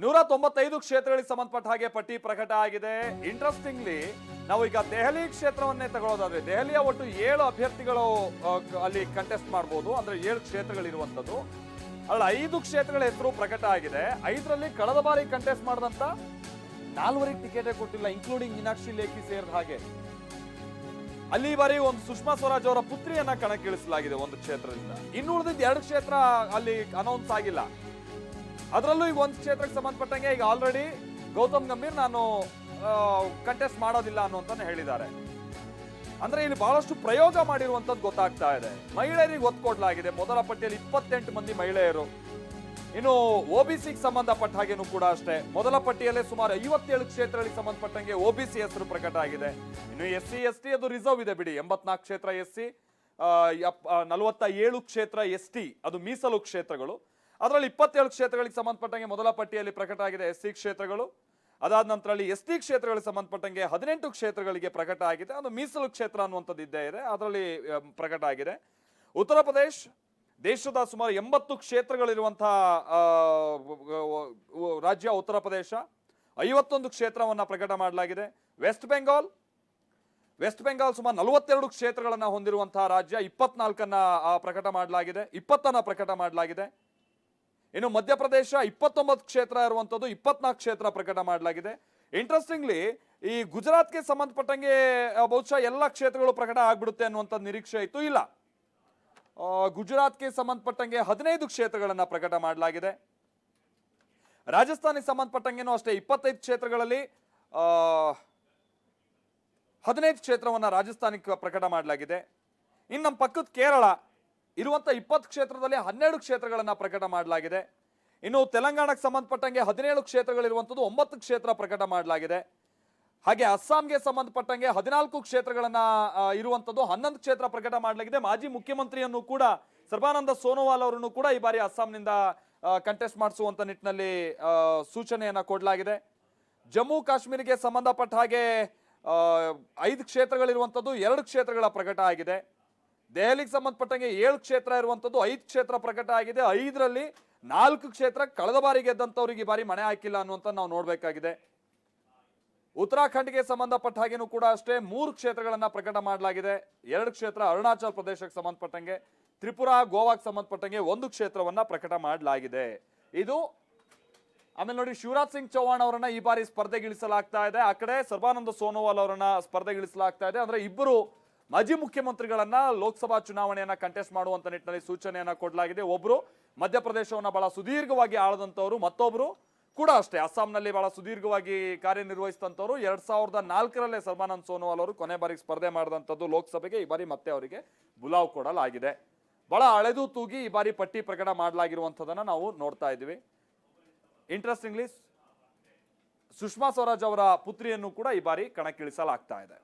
ನೂರ ತೊಂಬತ್ತೈದು ಕ್ಷೇತ್ರಗಳಿಗೆ ಸಂಬಂಧಪಟ್ಟ ಹಾಗೆ ಪಟ್ಟಿ ಪ್ರಕಟ ಆಗಿದೆ. ಇಂಟ್ರೆಸ್ಟಿಂಗ್ಲಿ ನಾವು ಈಗ ದೆಹಲಿ ಕ್ಷೇತ್ರವನ್ನೇ ತಗೊಳ್ಳೋದಾದ್ರೆ ದೆಹಲಿಯ ಒಟ್ಟು ಏಳು ಅಭ್ಯರ್ಥಿಗಳು ಅಲ್ಲಿ ಕಂಟೆಸ್ಟ್ ಮಾಡಬಹುದು ಅಂದ್ರೆ ಏಳು ಕ್ಷೇತ್ರಗಳಿರುವಂತದ್ದು ಅಲ್ಲಿ ಐದು ಕ್ಷೇತ್ರಗಳ ಹೆಸರು ಪ್ರಕಟ ಆಗಿದೆ. ಐದರಲ್ಲಿ ಕಳೆದ ಬಾರಿ ಕಂಟೆಸ್ಟ್ ಮಾಡಿದಂತ ನಾಲ್ವರಿಗೆ ಟಿಕೆಟ್ ಕೊಟ್ಟಿಲ್ಲ ಇನ್ಕ್ಲೂಡಿಂಗ್ ಮೀನಾಕ್ಷಿ ಲೇಖಿ ಸೇರಿದ ಹಾಗೆ. ಅಲ್ಲಿ ಬಾರಿ ಒಂದು ಸುಷ್ಮಾ ಸ್ವರಾಜ್ ಅವರ ಪುತ್ರಿಯನ್ನ ಕಣಕ್ಕಿಳಿಸಲಾಗಿದೆ ಒಂದು ಕ್ಷೇತ್ರದಿಂದ. ಇನ್ನು ಉಳಿದಿದ್ದ ಎರಡು ಕ್ಷೇತ್ರ ಅಲ್ಲಿ ಅನೌನ್ಸ್ ಆಗಿಲ್ಲ. ಅದರಲ್ಲೂ ಈಗ ಒಂದು ಕ್ಷೇತ್ರಕ್ಕೆ ಸಂಬಂಧಪಟ್ಟಂಗೆ ಈಗ ಆಲ್ರೆಡಿ ಗೌತಮ್ ಗಂಭೀರ್ ನಾನು ಕಂಟೆಸ್ಟ್ ಮಾಡೋದಿಲ್ಲ ಅನ್ನುವಂತಾನೆ ಹೇಳಿದ್ದಾರೆ. ಅಂದ್ರೆ ಇಲ್ಲಿ ಬಹಳಷ್ಟು ಪ್ರಯೋಗ ಮಾಡಿರುವಂತದ್ದು ಗೊತ್ತಾಗ್ತಾ ಇದೆ. ಮಹಿಳೆಯರಿಗೆ ಒತ್ತು ಕೊಡ್ಲಾಗಿದೆ. ಮೊದಲ ಪಟ್ಟಿಯಲ್ಲಿ ಇಪ್ಪತ್ತೆಂಟು ಮಂದಿ ಮಹಿಳೆಯರು. ಇನ್ನು ಒ ಬಿ ಸಿಗೆ ಸಂಬಂಧಪಟ್ಟ ಹಾಗೇನು ಕೂಡ ಅಷ್ಟೇ. ಮೊದಲ ಪಟ್ಟಿಯಲ್ಲೇ ಸುಮಾರು ಐವತ್ತೇಳು ಕ್ಷೇತ್ರಗಳಿಗೆ ಸಂಬಂಧಪಟ್ಟಂಗೆ ಒ ಬಿ ಸಿ ಹೆಸರು ಪ್ರಕಟ ಆಗಿದೆ. ಇನ್ನು ಎಸ್ ಸಿ ಎಸ್ ಟಿ ಅದು ರಿಸರ್ವ್ ಇದೆ ಬಿಡಿ. ಎಂಬತ್ನಾಲ್ಕು ಕ್ಷೇತ್ರ ಎಸ್ ಸಿ ನಲವತ್ತ ಏಳು ಕ್ಷೇತ್ರ ಎಸ್ ಟಿ ಅದು ಮೀಸಲು ಕ್ಷೇತ್ರಗಳು. ಅದರಲ್ಲಿ ಇಪ್ಪತ್ತೇಳು ಕ್ಷೇತ್ರಗಳಿಗೆ ಸಂಬಂಧಪಟ್ಟಂಗೆ ಮೊದಲ ಪಟ್ಟಿಯಲ್ಲಿ ಪ್ರಕಟ ಆಗಿದೆ ಎಸ್ ಸಿ ಕ್ಷೇತ್ರಗಳು. ಅದಾದ ನಂತರ ಅಲ್ಲಿ ಎಸ್ ಟಿ ಕ್ಷೇತ್ರಗಳಿಗೆ ಸಂಬಂಧಪಟ್ಟಂಗೆ ಹದಿನೆಂಟು ಕ್ಷೇತ್ರಗಳಿಗೆ ಪ್ರಕಟ ಆಗಿದೆ. ಅದು ಮೀಸಲು ಕ್ಷೇತ್ರ ಅನ್ನುವಂಥದ್ದು ಇದ್ದೇ ಇದೆ. ಅದರಲ್ಲಿ ಪ್ರಕಟ ಆಗಿದೆ. ಉತ್ತರ ಪ್ರದೇಶ್, ದೇಶದ ಸುಮಾರು ಎಂಬತ್ತು ಕ್ಷೇತ್ರಗಳಿರುವಂತಹ ರಾಜ್ಯ ಉತ್ತರ ಪ್ರದೇಶ. ಐವತ್ತೊಂದು ಕ್ಷೇತ್ರವನ್ನು ಪ್ರಕಟ ಮಾಡಲಾಗಿದೆ. ವೆಸ್ಟ್ ಬೆಂಗಾಲ್ ವೆಸ್ಟ್ ಬೆಂಗಾಲ್ ಸುಮಾರು ನಲವತ್ತೆರಡು ಕ್ಷೇತ್ರಗಳನ್ನು ಹೊಂದಿರುವಂತಹ ರಾಜ್ಯ ಇಪ್ಪತ್ನಾಲ್ಕನ್ನ ಪ್ರಕಟ ಮಾಡಲಾಗಿದೆ. ಇಪ್ಪತ್ತನ್ನು ಪ್ರಕಟ ಮಾಡಲಾಗಿದೆ. ಇನ್ನು ಮಧ್ಯಪ್ರದೇಶ ಇಪ್ಪತ್ತೊಂಬತ್ತು ಕ್ಷೇತ್ರ ಇರುವಂತದ್ದು ಇಪ್ಪತ್ನಾಲ್ಕು ಕ್ಷೇತ್ರ ಪ್ರಕಟ ಮಾಡಲಾಗಿದೆ. ಇಂಟ್ರೆಸ್ಟಿಂಗ್ಲಿ ಈ ಗುಜರಾತ್ಗೆ ಸಂಬಂಧಪಟ್ಟಂಗೆ ಬಹುಶಃ ಎಲ್ಲ ಕ್ಷೇತ್ರಗಳು ಪ್ರಕಟ ಆಗ್ಬಿಡುತ್ತೆ ಅನ್ನುವಂಥ ನಿರೀಕ್ಷೆ ಇತ್ತು, ಇಲ್ಲ. ಗುಜರಾತ್ಗೆ ಸಂಬಂಧಪಟ್ಟಂಗೆ ಹದಿನೈದು ಕ್ಷೇತ್ರಗಳನ್ನು ಪ್ರಕಟ ಮಾಡಲಾಗಿದೆ. ರಾಜಸ್ಥಾನಿಗೆ ಸಂಬಂಧಪಟ್ಟಂಗೆನೂ ಅಷ್ಟೇ ಇಪ್ಪತ್ತೈದು ಕ್ಷೇತ್ರಗಳಲ್ಲಿ ಹದಿನೈದು ಕ್ಷೇತ್ರವನ್ನ ರಾಜಸ್ಥಾನಕ್ಕೆ ಪ್ರಕಟ ಮಾಡಲಾಗಿದೆ. ಇನ್ನು ನಮ್ಮ ಪಕ್ಕದ ಕೇರಳ ಇರುವಂತ ಇಪ್ಪತ್ತು ಕ್ಷೇತ್ರದಲ್ಲಿ ಹನ್ನೆರಡು ಕ್ಷೇತ್ರಗಳನ್ನು ಪ್ರಕಟ ಮಾಡಲಾಗಿದೆ. ಇನ್ನು ತೆಲಂಗಾಣಕ್ಕೆ ಸಂಬಂಧಪಟ್ಟಂಗೆ ಹದಿನೇಳು ಕ್ಷೇತ್ರಗಳಿರುವಂಥದ್ದು ಒಂಬತ್ತು ಕ್ಷೇತ್ರ ಪ್ರಕಟ ಮಾಡಲಾಗಿದೆ. ಹಾಗೆ ಅಸ್ಸಾಂಗೆ ಸಂಬಂಧಪಟ್ಟಂಗೆ ಹದಿನಾಲ್ಕು ಕ್ಷೇತ್ರಗಳನ್ನು ಇರುವಂಥದ್ದು ಹನ್ನೊಂದು ಕ್ಷೇತ್ರ ಪ್ರಕಟ ಮಾಡಲಾಗಿದೆ. ಮಾಜಿ ಮುಖ್ಯಮಂತ್ರಿಯನ್ನು ಕೂಡ ಸರ್ಬಾನಂದ ಸೋನೋವಾಲ್ ಅವರನ್ನು ಕೂಡ ಈ ಬಾರಿ ಅಸ್ಸಾಂನಿಂದ ಕಂಟೆಸ್ಟ್ ಮಾಡಿಸುವಂಥ ನಿಟ್ಟಿನಲ್ಲಿ ಸೂಚನೆಯನ್ನು ಕೊಡಲಾಗಿದೆ. ಜಮ್ಮು ಕಾಶ್ಮೀರಿಗೆ ಸಂಬಂಧಪಟ್ಟ ಹಾಗೆ ಐದು ಕ್ಷೇತ್ರಗಳಿರುವಂಥದ್ದು ಎರಡು ಕ್ಷೇತ್ರಗಳ ಪ್ರಕಟ ಆಗಿದೆ. ದೆಹಲಿಗೆ ಸಂಬಂಧಪಟ್ಟಂಗೆ ಏಳು ಕ್ಷೇತ್ರ ಇರುವಂಥದ್ದು ಐದು ಕ್ಷೇತ್ರ ಪ್ರಕಟ ಆಗಿದೆ. ಐದರಲ್ಲಿ ನಾಲ್ಕು ಕ್ಷೇತ್ರ ಕಳೆದ ಬಾರಿ ಗೆದ್ದಂಥವ್ರಿಗೆ ಈ ಬಾರಿ ಮನೆ ಹಾಕಿಲ್ಲ ಅನ್ನುವಂಥ ನಾವು ನೋಡಬೇಕಾಗಿದೆ. ಉತ್ತರಾಖಂಡ್ಗೆ ಸಂಬಂಧಪಟ್ಟ ಹಾಗೇನೂ ಕೂಡ ಅಷ್ಟೇ, ಮೂರು ಕ್ಷೇತ್ರಗಳನ್ನು ಪ್ರಕಟ ಮಾಡಲಾಗಿದೆ. ಎರಡು ಕ್ಷೇತ್ರ ಅರುಣಾಚಲ ಪ್ರದೇಶಕ್ಕೆ ಸಂಬಂಧಪಟ್ಟಂಗೆ, ತ್ರಿಪುರಾ, ಗೋವಾಕ್ಕೆ ಸಂಬಂಧಪಟ್ಟಂಗೆ ಒಂದು ಕ್ಷೇತ್ರವನ್ನ ಪ್ರಕಟ ಮಾಡಲಾಗಿದೆ. ಇದು ಆಮೇಲೆ ನೋಡಿ, ಶಿವರಾಜ್ ಸಿಂಗ್ ಚೌಹಾಣ್ ಅವರನ್ನ ಈ ಬಾರಿ ಸ್ಪರ್ಧೆಗಿಳಿಸಲಾಗ್ತಾ ಇದೆ. ಆ ಕಡೆ ಸರ್ಬಾನಂದ ಸೋನೋವಾಲ್ ಅವರನ್ನ ಸ್ಪರ್ಧೆಗಿಳಿಸಲಾಗ್ತಾ ಇದೆ. ಅಂದ್ರೆ ಇಬ್ಬರು ಮಾಜಿ ಮುಖ್ಯಮಂತ್ರಿಗಳನ್ನ ಲೋಕಸಭಾ ಚುನಾವಣೆಯನ್ನ ಕಂಟೆಸ್ಟ್ ಮಾಡುವಂತ ನಿಟ್ಟಿನಲ್ಲಿ ಸೂಚನೆಯನ್ನ ಕೊಡಲಾಗಿದೆ. ಒಬ್ರು ಮಧ್ಯಪ್ರದೇಶವನ್ನ ಬಹಳ ಸುದೀರ್ಘವಾಗಿ ಆಳದಂತವರು ಮತ್ತೊಬ್ರು ಕೂಡ ಅಷ್ಟೇ. ಅಸ್ಸಾಂನಲ್ಲಿ ಬಹಳ ಸುದೀರ್ಘವಾಗಿ ಕಾರ್ಯನಿರ್ವಹಿಸಿದಂಥವ್ರು ಎರಡ್ ಸಾವಿರದ ನಾಲ್ಕರಲ್ಲೇ ಸರ್ಬಾನಂದ್ ಸೋನೋವಾಲ್ ಅವರು ಕೊನೆ ಬಾರಿಗೆ ಸ್ಪರ್ಧೆ ಮಾಡಿದಂಥದ್ದು ಲೋಕಸಭೆಗೆ. ಈ ಬಾರಿ ಮತ್ತೆ ಅವರಿಗೆ ಬುಲಾವ್ ಕೊಡಲಾಗಿದೆ. ಬಹಳ ಅಳೆದು ತೂಗಿ ಈ ಬಾರಿ ಪಟ್ಟಿ ಪ್ರಕಟ ಮಾಡಲಾಗಿರುವಂಥದ್ದನ್ನ ನಾವು ನೋಡ್ತಾ ಇದ್ದೀವಿ. ಇಂಟ್ರೆಸ್ಟಿಂಗ್ಲಿ ಸುಷ್ಮಾ ಸ್ವರಾಜ್ ಅವರ ಪುತ್ರಿಯನ್ನು ಕೂಡ ಈ ಬಾರಿ ಕಣಕ್ಕಿಳಿಸಲಾಗ್ತಾ ಇದೆ.